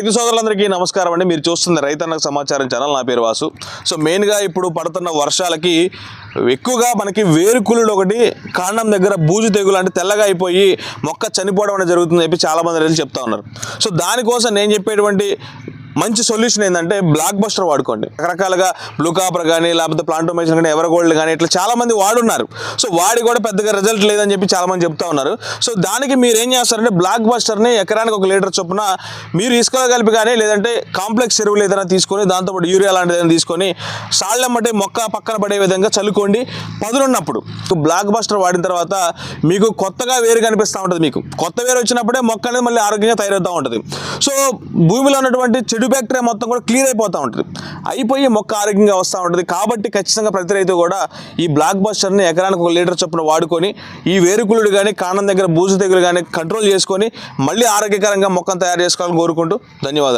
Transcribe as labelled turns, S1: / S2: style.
S1: రైతు సోదరులందరికీ నమస్కారం అండి. మీరు చూస్తున్న రైతన్నకు సమాచారం ఛానల్ నా పేరు వాసు. సో మెయిన్గా ఇప్పుడు పడుతున్న వర్షాలకి ఎక్కువగా మనకి వేరుకులుడు ఒకటి కాండం దగ్గర బూజు తెగులు అంటే తెల్లగా అయిపోయి మొక్క చనిపోవడం అనేది జరుగుతుందని చెప్పి చాలామంది రైతులు చెప్తా ఉన్నారు. సో దానికోసం నేను చెప్పేటువంటి మంచి సొల్యూషన్ ఏంటంటే బ్లాక్ బస్టర్ వాడుకోండి. రకరకాలుగా బ్లూ కాపర్ కానీ లేకపోతే ప్లాంటోమేషన్ కానీ ఎవర్ గోల్డ్ కానీ ఇట్లా చాలామంది వాడున్నారు. సో వాడి కూడా పెద్దగా రిజల్ట్ లేదని చెప్పి చాలామంది చెప్తా ఉన్నారు. సో దానికి మీరు ఏం చేస్తారంటే బ్లాక్ బస్టర్ని ఎకరానికి ఒక లీటర్ చొప్పున మీరు ఇసుకలో కలిపి కానీ లేదంటే కాంప్లెక్స్ ఎరువులు ఏదైనా తీసుకొని దాంతోపాటు యూరియా లాంటిది ఏదైనా తీసుకొని సాళ్ళెమ్మటే మొక్క పక్కన పడే విధంగా చల్లుకోండి. పదునున్నప్పుడు. బ్లాక్ బస్టర్ వాడిన తర్వాత మీకు కొత్తగా వేరు కనిపిస్తూ ఉంటుంది మీకు. కొత్త వేరు వచ్చినప్పుడే మొక్క అనేది మళ్ళీ ఆరోగ్యంగా తయారవుతూ ఉంటుంది. సో భూమిలో ఉన్నటువంటి చెడు బ్యాక్టీరియా మొత్తం కూడా క్లియర్ అయిపోతూ ఉంటుంది. అయిపోయి మొక్క ఆరోగ్యంగా వస్తూ ఉంటుంది. కాబట్టి ఖచ్చితంగా ప్రతి రైతు కూడా ఈ బ్లాక్ బస్టర్ని ఎకరానికి ఒక లీటర్ చొప్పున వాడుకొని ఈ వేరుకులుడు కానీ కాండం దగ్గర బూజు తెగులు కానీ కంట్రోల్ చేసుకొని మళ్ళీ ఆరోగ్యకరంగా మొక్కను తయారు చేసుకోవాలని కోరుకుంటూ ధన్యవాదాలు.